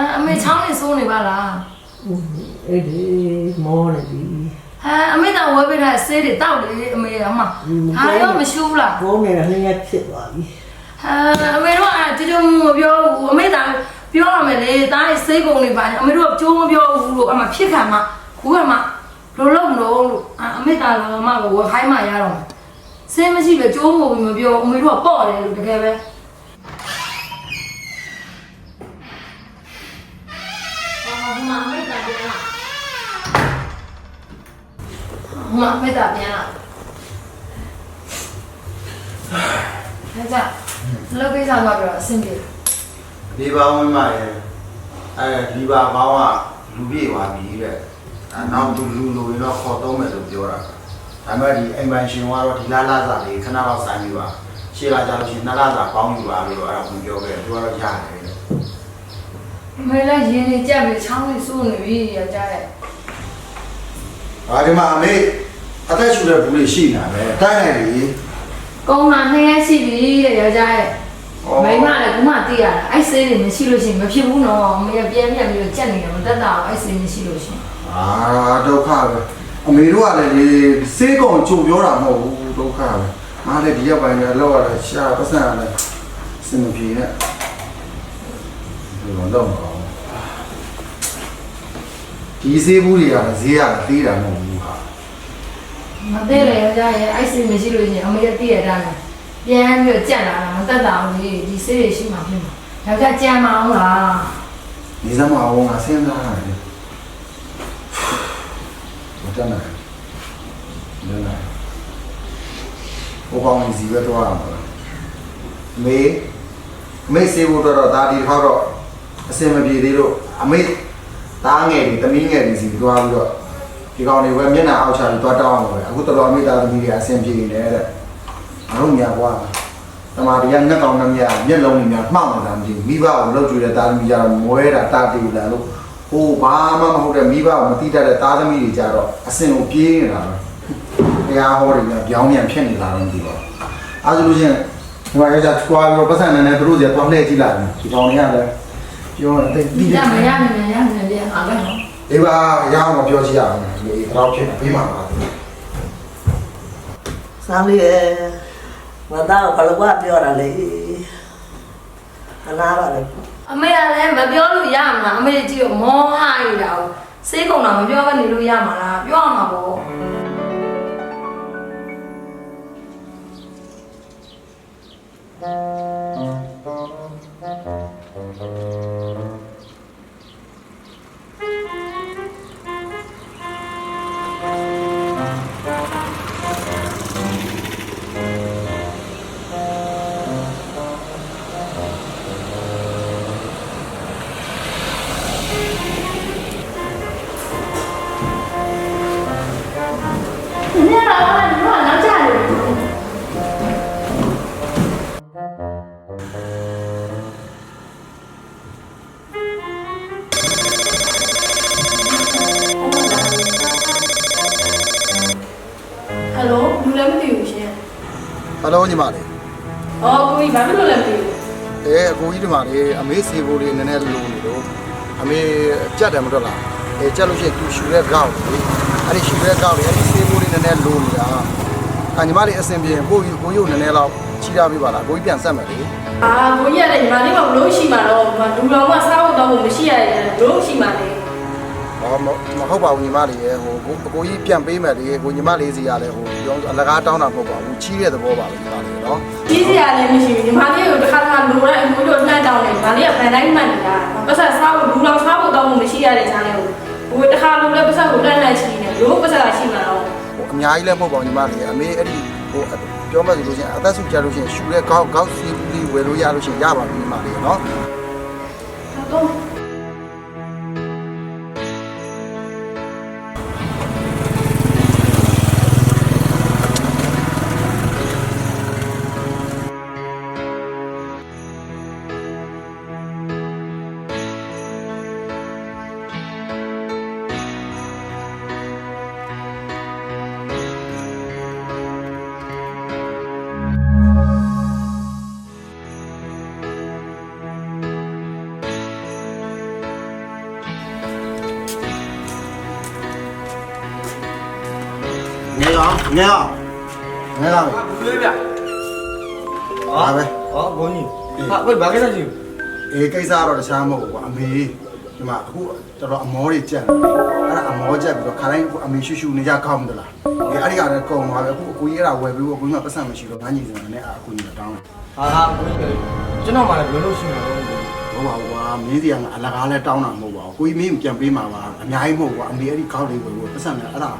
ဟာအမေချောင်းနေစိုးနေပါလားအဲ့ဒီမောနေပြီဟာအမေတော့ဝဲပေးထားတဲ့ဆေးတွေတောက်လေအမေအမဟာရောမရှူးဘူးလားဘောနေတာနှစ်ရက်ဖြစ်သွားပြီဟာအမေတို့အဲ့ဒီလိုမပြောဘူးအမေသာပြောရမယ်လေတားရဲ့စိတ်ကုန်နေပါနဲ့အမေတို့ကကြိုးမပြောဘူးလို့အမဖြစ်ခံမှာခုကမှလိုလုံးမလို့လို့အမေသာလာမှကိုဝခိုင်းမှရတော့မယ်စိတ်မရှိပဲကြိုးမို့ပြီးမပြောအမေတို့ကပေါ့တယ်လို့တကယ်ပဲ အော်မမေတာပြန်လာမမေတာပြန်လာဟဲ့ကြာလောကိစ္စမှာပြောအဆင်ပြေဒီပါဝင်မှာရဲ့အဲဒီပါကောင်းကလူပြေသွားပြီတဲ့အဲနောက်သူလူလိုရင်တော့ခေါ်သုံးမယ်လို့ပြောတာဒါပေမဲ့ဒီအိမ်ပိုင်ရှင်ကတော့ဒီလားလားစာလေးခဏတော့ဆိုင်ပြီးပါရှေ့လာကြလို့ရှိရင်နှစ်လားစာပေါင်းယူပါလို့အဲ့ဒါကိုပြောခဲ့တယ်သူကတော့ရတယ်တဲ့အ မေလည်းရင်းနေကြက်ပြီးချောင်းလေးစိုးနေပြီရကြရဲ့ဒါဒီမှာအမေအသက်ရှူတဲ့ဘူးလေးရှိနေတာပဲတိုင်းနိုင်လေကုန်းလာနှစ်ရက်ရှိပြီတဲ့ရကြရဲ့မိမလည်းခုမှသိရတာအဲ့ဆေးတွေမရှိလို့ရှိရင်မဖြစ်ဘူးနော်အမေကပြန်ပြန်ပြီးတော့ကြက်နေတယ်မတက်တာအဲ့ဆေးမရှိလို့ရှိရင်အာဒုက္ခပဲအမေတို့ကလည်းဒီစေးကောင်ကြုံပြောတာမဟုတ်ဘူးဒုက္ခပဲအားလည်းဒီရက်ပိုင်းလည်းလောက်ရတာရှာပတ်စံရတယ်စင်မပြေနဲ့ဒီတော့တော့မကောင်းဘူး ဒီစေးဘူးတွေကလည်းဈေးရသေးတာမဟုတ်ဘူးဟာမသိလေရကြရဲ့အဲ့ဆေးမရှိလို့ရှိရင်အမေကသိရတာနဲ့ပြန်ပြီးတော့ကြက်လာတာမတက်တာဘူးလေဒီဆေးတွေရှိမှဖြစ်မှာယောက်ျားကြမ်းမအောင်လားဒီစမအောင်ကစဉ်းစားရတယ်မတတ်နိုင်ဘူးလည်းနိုင်ဘုကောင်ကြီးပဲတော့ရမှာလားမေမေစေဖို့တော့ဒါဒီခေါတော့အစင်မပြေသေးလို့အမေ သားငယ်တွေတမီးငယ်တွေစီသွားပြီးတော့ဒီကောင်တွေပဲမျက်နှာအောက်ချပြီးသွားတောင်းအောင်ပဲအခုတော်တော်အမေသားသမီးတွေအစင်ပြေနေတယ်တဲ့မဟုတ်ညာကွာတမာတွေကငက်ကောင်နှမြမျက်လုံးတွေများမှောက်နေတာမကြည့်ဘူးမိဘကိုလှုပ်ကြွေတဲ့သားသမီးကြတော့မွဲတာတာတူလာလို့ဟိုဘာမှမဟုတ်တဲ့မိဘကိုမတိတတ်တဲ့သားသမီးတွေကြတော့အစင်ကိုပြေးနေတာပဲတရားဟောတွေနဲ့ပြောင်းပြန်ဖြစ်နေတာတော့မသိပါဘူးအဲဒါဆိုလို့ချင်းဒီမှာယောက်ျားထွားပြီးတော့ပတ်စံနဲ့သူတို့စီတော့လှည့်ကြည့်လိုက်တယ်ဒီကောင်တွေကလည်းပြောတယ်တိဒီတိကြကျမရနိုင်နေရနေပြန်အား လည်းနော်ဒီပါရအောင်မပြောကြည့်ရအောင်ဒီတော့ဖြစ်ပြီးမှာပါစားလေးရဲ့ငါသားကဘလကွာပြောတာလေအနာပါလေအမေကလည်းမပြောလို့ရမှာလားအမေကြည့်တော့မောဟရတာကိုစေးကုန်တာမပြောဘဲနေလို့ရမှာလားပြောရမှာပေါ့你 အမေကြက်တယ်မတော့လားအဲကြက်လို့ရှိရင်သူရှူတဲ့ကောက်လေအဲ့ဒီရှူတဲ့ကောက်လေအဲ့ဒီစီဖို့လေးနည်းနည်းလိုနေတာအညီမလေးအဆင်ပြေကိုကြီးကိုရုပ်နည်းနည်းတော့ချီးထားပြပါလားကိုကြီးပြန်ဆက်မယ်လေ။အာကိုကြီးကလည်းညီမလေးကဘလို့ရှိမှာတော့ဒီမှာလူတော်ကစားဖို့တော့မရှိရတဲ့ဘလို့ရှိမှာလေဟော မမဟုတ်ပါဘူးညီမလေးရေဟိုကိုကိုကြီးပြန်ပေးမယ်လေကိုညီမလေးစီရလဲဟိုပြောအလကားတောင်းတာမဟုတ်ပါဘူးချီးတဲ့သဘောပါပဲညီမလေးနော်။ကြီးစရာလည်းမရှိဘူးညီမလေးကိုတစ်ခါတစ်ခါလိုတဲ့အမျိုးတို့နှမ်းတောင်းနေညီမလေးကဗန်တိုင်းမှတ်နေတာ။ပတ်ဆက်စားဖို့လူတော်စားဖို့တော့မရှိရတဲ့ဈာန်လေးကိုဟိုတစ်ခါလိုလည်းပတ်ဆက်ကိုတန်းတန်းချီနေရိုးပတ်ဆက်ကရှိမှာတော့ဟိုအများကြီးလည်းမဟုတ်ပါဘူးညီမလေးအမေအဲ့ဒီဟိုပြောမှဆိုလို့ရှိရင်အသက်ဆုကြလို့ရှိရင်ရှူတဲ့ကောက်ကောက်စီလေးဝယ်လို့ရလို့ရှိရင်ရပါပြီညီမလေးနော်။တော့ဟ ငယ်အောင်ငယ်အောင်ဘူးလေဗျာဟာပဲဟောဘုန်းကြီးဟာဘယ်ဘာကိစ္စကြီးအေးကိစ္စကတော့တခြားမဟုတ်ဘူးကွာအမေဒီမှာအခုတော်တော်အမောတွေကြက်နေတယ်အဲ့ဒါအမောကြက်ပြီးတော့ခါတိုင်းအမေရှူရှူနေကြကောင်းမလားအေးအဲ့ဒီကလည်းကုန်သွားပြီအခုအကူကြီးအဲ့ဒါဝယ်ပြီးအကူကြီးကပတ်စံမရှိတော့ငါညီစံနဲ့အကူကြီးကတောင်းတယ်ဟာဟာဘုန်းကြီးကျွန်တော်မှလည်းဘယ်လိုရှိမှာလဲဟုတ်ပါဘူးကွာမင်းစီကအလကားလဲတောင်းတာမဟုတ်ပါဘူးကိုကြီးမင်းပြန်ပေးမှာပါအများကြီးမဟုတ်ဘူးကွာအမေအဲ့ဒီကောက်လေးဝယ်ပြီးပတ်စံနဲ့အဲ့ဒါ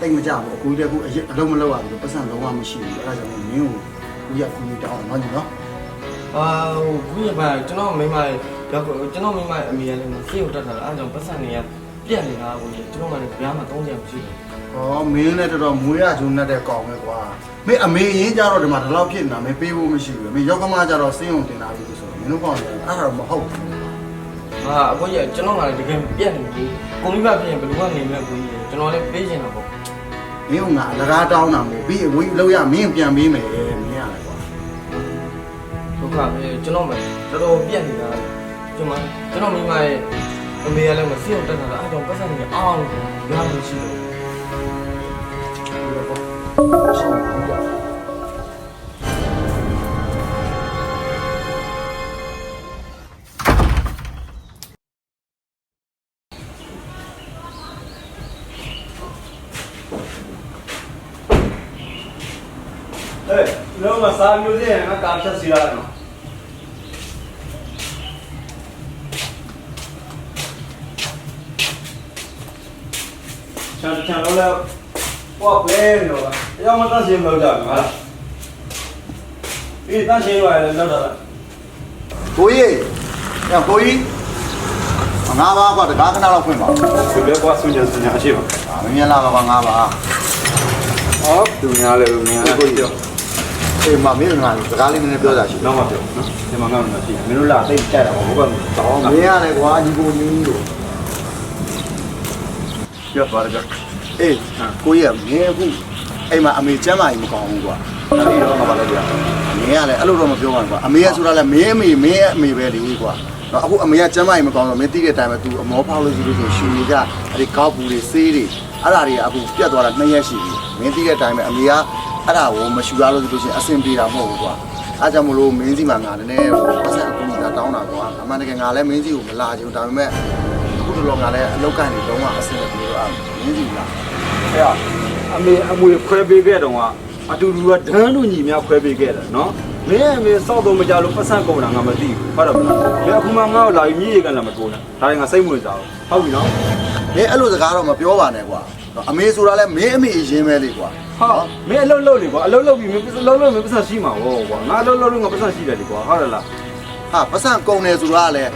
တိတ်မကြဘူးအကူကြီးကအခုအလုံးမလောက်ရဘူးပတ်စံလုံးဝမရှိဘူးအဲ့ဒါကြောင့်မင်းကိုကိုကြီးကကူကြီးတောင်းတယ်နော်ညီနော်အာဟိုဘူးရပါကျွန်တော်မိမရောက်ကျွန်တော်မိမအမေကလည်းဆေးကိုတက်တာအားကြောင့်ပတ်စံနေရပြက်နေတာဘုန်းကြီးကျွန်တော်မှလည်းဗျာမှာ3ချက်မရှိဘူး။ဩမင်းလည်းတော်တော်မွေးရဂျုံနဲ့တဲ့ကောင်ပဲကွာ။မင်းအမေရင်းကြတော့ဒီမှာဒီလောက်ဖြစ်နေတာမင်းပေးဖို့မရှိဘူး။မင်းရောက်ကမကြတော့စင်းုံတင်တာပြီဆိုတော့မင်းတို့ကောင်လည်းအဲ့ဒါတော့မဟုတ်ဘူးဟာအကိုကြီးကျွန်တော်မှလည်းတကယ်ပြက်နေပြီကိုမိဘဖြစ်ရင်ဘယ်လိုကနေမဲ့ကိုကြီးကျွန်တော်လည်းပေးချင်တာပေါ့။ မင်းကငါအလကားတောင်းတာမဟုတ်ပြီးအဝေးလောက်ရမင်းပြန်ပေးမယ်မင်းရတယ်ကွာဒုက္ခပဲကျွန်တော်မှတော်တော်ပြက်နေတာကျွန်မကျွန်တော်မိမရဲ့အမေကလည်းမဆေးကိုတက်တာအားကြောင့်ပတ်စံနေအောင်ဗျာမရှိတော့။ဒီ လုံးမစားမျိုးစင်းငါကာဖြတ်စီရတယ်နော်ချန်ချန်လို့လဲပေါ့ပဲလို့ပါအကြောင်းမတတ်ရှင်းမလို့ကြဘူးဟာဒီတတ်ရှင်းရတယ်လောက်တာလား။ကိုကြီး။ညကိုကြီး။ငါးပါးကွာတကားခဏလောက်ဖွင့်ပါဒီဘက်ကွာဆွညဆွညအရှိပါ။အာမင်းမြလာပါပါငါးပါးဟောသူများလည်းသူများကိုပြော။ အေးမမင်းငါစကားလေးနည်းနည်းပြောတာရှိတယ်တော့မပြောနော်ဒီမှာငါ့မှာရှိတယ်မင်းတို့လာတိတ်ကြိုက်တာပေါ့ဘုရား။ဟောမင်းရတယ်ကွာညီကိုကြီးတို့ပြောပါကြအေးကိုကြီးကမင်းအခုအိမ်မှာအမေကျမ်းမာကြီးမကောင်းဘူးကွာအဲ့ဒီတော့ငါပါလို့ပြမင်းကလည်းအဲ့လိုတော့မပြောပါနဲ့ကွာအမေကဆိုတာလည်းမင်းအမေမင်းအမေပဲလေကွာနော်အခုအမေကကျမ်းမာကြီးမကောင်းတော့မင်းသိတဲ့အတိုင်းပဲ तू အမောဖောက်လို့ရှိလို့ဆိုရှင်ကြီးကအဲ့ဒီကောက်ပူတွေဆေးတွေအဲ့ဒါတွေကအခုပြတ်သွားတာနှစ်ရက်ရှိပြီမင်းသိတဲ့အတိုင်းပဲအမေက အဲ့ဒါကိုမရှူရလို့ဆိုလို့ရှိရင်အဆင်ပြေတာမဟုတ်ဘူးကွာအားကြောင့်မလို့မင်းစီမှာငါလည်းနည်းဟိုပတ်စံအကူကြီးကတောင်းတာကွာအမှန်တကယ်ငါလည်းမင်းစီကိုမလာချင်ဘူးဒါပေမဲ့အခုတော့ငါလည်းအလောက်ကန်နေလုံးဝအဆင်မပြေတော့အမင်းစီလာအဲ့အမေအမွေခွဲပေးခဲ့တော့ကအတူတူကဒန်းလူညီများခွဲပေးခဲ့တယ်နော် မင်းအမေစောက်တော့မကြလို့ပတ်စံကုန်တာငါမသိဘူးဟုတ်တယ်မလားမင်းအခုမှငါ့ကိုလာပြီးမြေရကန်လာမတိုးနဲ့ဒါရင်ငါစိတ်ဝင်စားဘူးဟုတ်ပြီနော်မင်းအဲ့လိုစကားတော့မပြောပါနဲ့ကွာနော်အမေဆိုတာလဲမင်းအမေအရင်ပဲလေကွာဟာမင်းအလုပ်လုပ်လေကွာအလုပ်လုပ်ပြီးမင်းအလုပ်လုပ်မင်းပတ်စံရှိမှာဟောကွာငါအလုပ်လုပ်လို့ငါပတ်စံရှိတယ်လေကွာဟုတ်တယ်လားဟာပတ်စံကုန်တယ်ဆိုတာကလည်း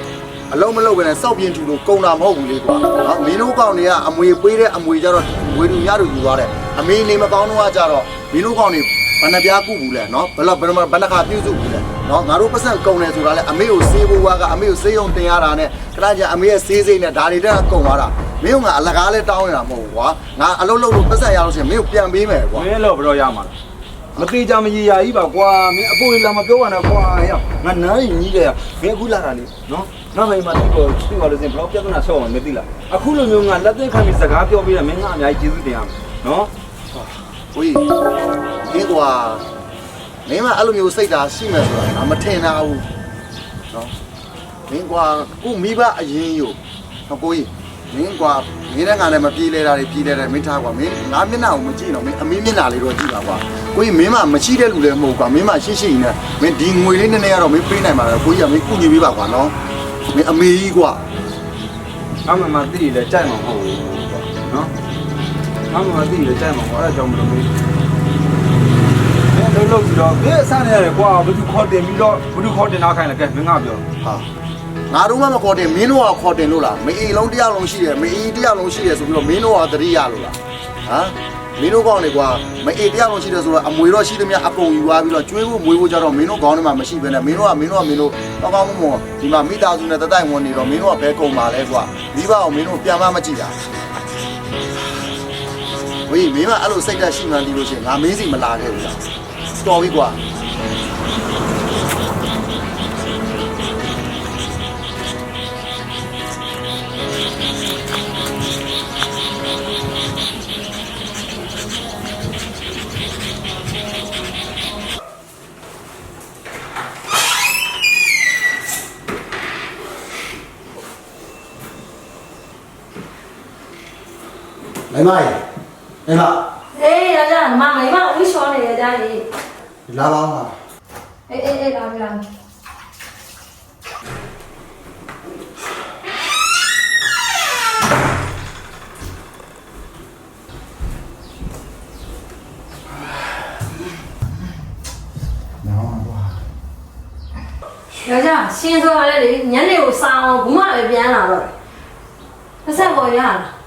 အလုံးမလုံးပဲနဲ့စောက်ပြင်းတူလို့ကုန်တာမဟုတ်ဘူးလေကွာနော်မင်းတို့ကောင်တွေကအမွေပေးတဲ့အမွေကြတော့ဝေတူရတို့ယူသွားတယ်အမေနေမကောင်းတော့ကြတော့မင်းတို့ကောင်တွေ ဘဏ္ဍပြားကုဘူးလဲနော်ဘယ်လောက်ဘယ်လောက်ဘဏ္ဍခါပြုစုဘူးလဲနော်ငါတို့ပတ်စံကုန်တယ်ဆိုတာလဲအမေကိုစေးဖို့ကအမေကိုစေးရုံတင်ရတာနဲ့ခဏကြာအမေရဲ့စေးစိမ့်နဲ့ဒါတွေတက်ကုန်သွားတာမင်းကငါအလကားလဲတောင်းနေတာမဟုတ်ဘူးကွာငါအလုံးလုံးလို့ပတ်စံရလို့ရှိရင်မင်းကိုပြန်ပေးမယ်ကွာမင်းလို့ဘယ်တော့ရမှာလဲမသေးကြမကြီးရာကြီးပါကွာမင်းအပိုလာမပြောပါနဲ့ကွာဟဲ့ငါနားရင်ကြီးတယ်မင်းအခုလာတာလေနော်ငါမိမတိကိုသိပါလို့စင်ဘလောက်ပြဿနာဆောက်အောင်မသိလားအခုလိုမျိုးငါလက်သိခံပြီးစကားပြောပြီးတော့မင်းငါအများကြီးကျေးဇူးတင်ရမယ်နော် ကိုကြီးဒီကွာမင်းမအဲ့လိုမျိုးစိတ်ဓာတ်ရှိမယ်ဆိုတာငါမထင်တာဘူးနော်မင်းကွာကိုမိဘအရင်ယူနော်ကိုကြီးမင်းကွာမင်းနဲ့ငါနဲ့မပြေးလဲတာတွေပြေးလဲတယ်မင်းထားကွာမင်းငါမျက်နှာကိုမကြည့်တော့မင်းအမင်းမျက်နှာလေးတော့ကြည့်ပါကွာကိုကြီးမင်းမမရှိတဲ့လူလည်းမဟုတ်ကွာမင်းမရှိရှိနေမင်းဒီငွေလေးနည်းနည်းကတော့မင်းပေးနိုင်ပါလားကိုကြီးကမင်းကုညီပေးပါကွာနော်မင်းအမေကြီးကွာငါမမသိတယ်ကြိုက်မှာမဟုတ်ဘူးနော် ငါမမသိတယ်ကြိုက်မှာမဟုတ်အဲ့ဒါကြောင့်မလို့မင်းလုံးလုံးပြီးတော့ဘယ်ဆန်းနေရလဲကွာဘယ်သူခေါ်တင်ပြီးတော့ဘယ်သူခေါ်တင်နောက်ခိုင်းလဲကဲမင်းငါပြောဟာငါတို့မှမခေါ်တင်မင်းတို့ကခေါ်တင်လို့လားမအေးလုံးတရားလုံးရှိတယ်မအေးတရားလုံးရှိတယ်ဆိုပြီးတော့မင်းတို့ကသတိရလို့လားဟမ်မင်းတို့ကောင်းနေကွာမအေးတရားလုံးရှိတယ်ဆိုတော့အမွေတော့ရှိသမျှအကုန်ယူသွားပြီးတော့ကျွေးဖို့မွေးဖို့ကြတော့မင်းတို့ကောင်းနေမှာမရှိဘဲနဲ့မင်းတို့ကမင်းတို့ကမင်းတို့ကောင်းကောင်းမွန်မွန်ဒီမှာမိသားစုနဲ့တတိုက်ဝင်နေတော့မင်းတို့ကဘဲကုန်ပါလဲကွာမိဘအောင်မင်းတို့ပြန်မမကြည့်တာ 喂，梅妈，阿拉世界新闻第六线，阿梅子咪拉开去了，多威瓜。来来。 ရေမိမအေးယောက်ျားမမိမဝီရှောနေရကြလေဒီလာပါဦးမှာအေးအေးအေးလာပြီလာပြီနော်ကွာယောက်ျားရှင်းဆိုရတယ်လေညနေကိုစာအောင်ဘူးမပဲပြန်လာတော့တယ်တစ်ဆက်ပေါ်ရလား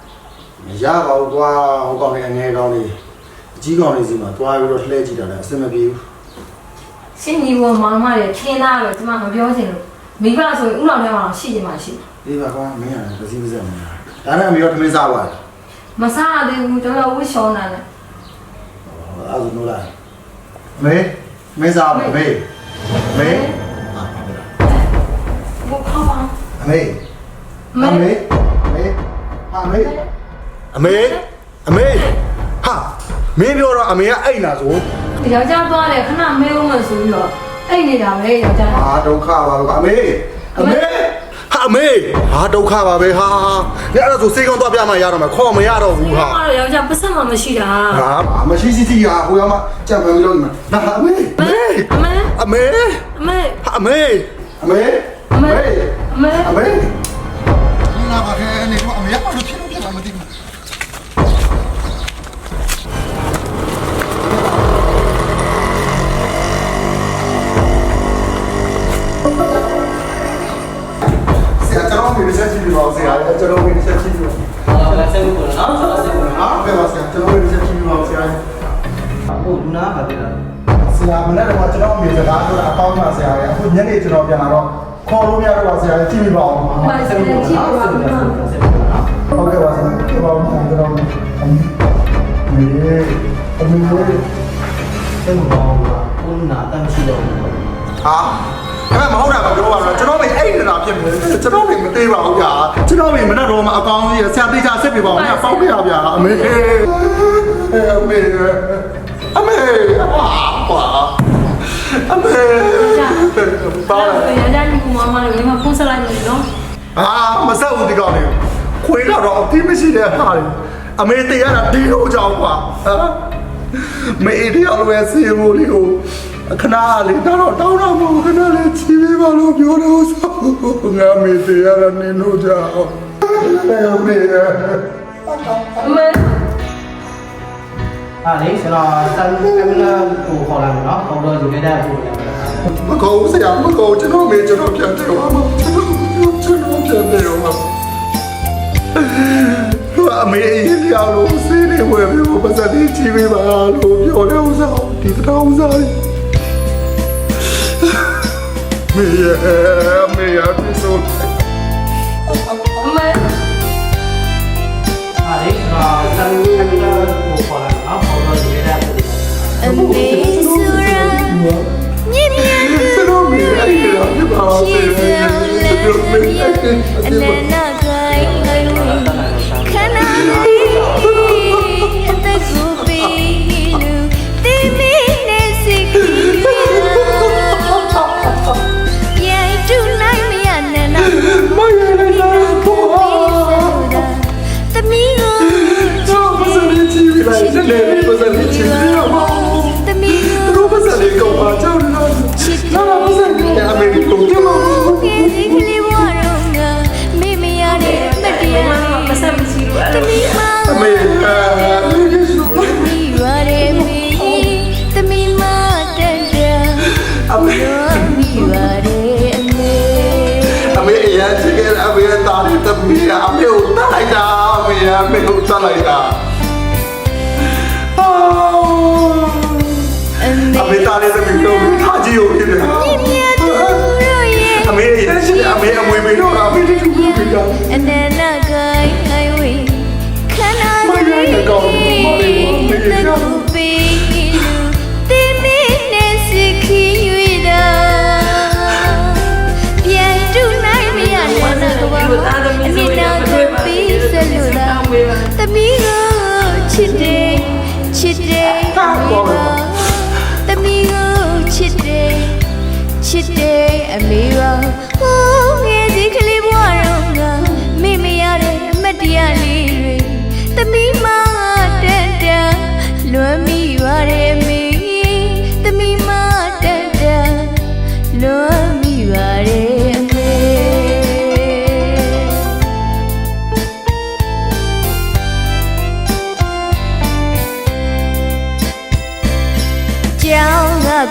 မရပါဘူးကွာဟိုကောင်လေးအငယ်ကောင်လေးအကြီးကောင်လေးစီမှာတွားပြီးတော့လှည့်ကြည့်တာလည်းအဆင်မပြေဘူးရှင်းညီဘောမောင်မတွေခင်းသားပဲဒီမှာမပြောချင်လို့မိဘဆိုရင်ဥလောင်ထဲမှာရှိချင်မှရှိတယ်ဒီပါကွာမင်းရတယ်ပစီပစက်မင်းဒါနဲ့အမေရောထမင်းစားသွားတယ်မစားရသေးဘူးတော်တော်ဝီရှောနေတယ်အဲ့ဒါနိုးလာမေမင်းစားမေမေမေဘုခေါ်ပါအမေအမေအမေဟာမေ အမေအမေဟာမင်းပြောတော့အမေကအိတ်လာဆိုယောက်ျားသွားတယ်ခဏမဲဦးမဆိုပြီးတော့အိတ်နေတာပဲယောက်ျားဟာဒုက္ခပါပဲကွာအမေအမေဟာအမေဟာဒုက္ခပါပဲဟာညအဲ့ဒါဆိုစေကောင်းသွားပြမှရတော့မှာခေါ်မရတော့ဘူးဟာဘာလို့ယောက်ျားပတ်စံမှမရှိတာဟာမရှိစီစီဟာဟိုရောက်မှကြံပန်ပြီးတော့ဒီမှာဒါအမေအမေအမေအမေအမေအမေအမေအမေအမေအမေလာပါခဲနေတော့အမေရပါလို့ဖြစ် ဟုတ်လူနာပါတဲ့လားဆရာမနေ့ကကျွန်တော်မြေစကားပြောတာအကောင်းပါဆရာရဲ့အခုညနေကျွန်တော်ပြန်လာတော့ခေါ်လို့မရတော့ပါဆရာကြည့်ပြီးပါဦးဘာစနေကြည့်ပါဦးဟုတ်ကဲ့ပါဆရာကြည့်ပါဦးကျွန်တော်မေအမေအမေဆက်ဖို့တော့ကိုနာတမ်းရှိတော့ဟာအဲ့မဟုတ်တာမပြောပါတော့ကျွန်တော်မေအိတ်နေတာဖြစ်နေတယ်ကျွန်တော်မေမသေးပါဘူးဗျာကျွန်တော်မေမနေ့တော့မှအကောင်းကြီးဆရာသိချဆက်ပြပါဦးညပေါက်ပြရဗျာအမေအမေ အမေဟာပါအမေပါအဲ့ဒါယောက်ျားညီကူမမလည်းမဖုန်းဆက်လိုက်နေနော်အာမဆက်ဘူးဒီကောင်လေးခွေးတော့တော့အတိမရှိတဲ့ဟာလေအမေတေးရတာဒီလိုကြောင့်ကွာဟာမေအေးတရားလိုပဲစီမိုးလေးကိုခဏလေးတော့တောင်းတော့မဟုတ်ခဏလေးချီးပေးပါလို့ပြောတော့ဆိုငါမေတေးရတာနင်းလို့ကြောင့်အမေအမေအားလေကျွန်တော်စံကင်မရာကိုခေါ်လာမယ်နော်ခေါ်တော့ယူခဲ့တဲ့ကိုလည်းမ ကောင်းဆရာမကောင်းကျွန်တော်မေကျွန်တော်ပြန်တယ်ဟာမကျွန်တော်ကျွန်တော်ပြန်တယ်ဟာဟာအမေအေးတရားလို့စီးနေဝယ်ပြီးပတ်စံချီးပေးပါလို့ပြောတယ်ဥစားဒီတောင်းစားမေရမေရ ပြဆိုအမေအားလေကျွန်တော်စံကင်မရာကိုခေါ်လာမယ်နော်ခေါ်တော့ယူခဲ့တဲ့ကိုလည်းအမေဆို မေအမေကိုတတ်လိုက်တာအာအမေအမေတားတဲ့တမီးကိုထားကြည့်ဦးဖြစ်တယ်မြတ်သူတို့ရဲ့အမေရဲ့ရှိအမေအမွေမေတော့အမေတိကျပြီးပြီလားအနန္တကိုင်းကိုင်းဝေခန္ဓာမရတဲ့ကောင်မလေးမမေတရကူပေး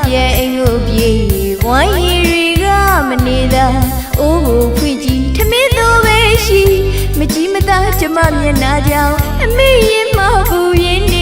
ပြန်အိမ်ကိုပြေးဝိုင်းရီတွေကမနေတာအိုးကိုဖွင့်ကြည့်ထမင်းတို့ပဲရှိမကြည့်မသားကျမမျက်နှာကြောင့်အမေရင်မဘူးရင်နေ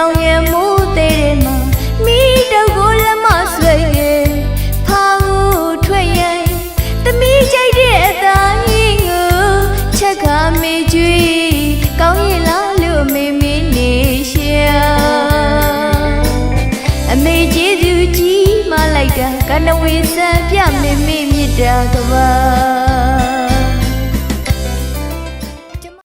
ဆောင်ရမူ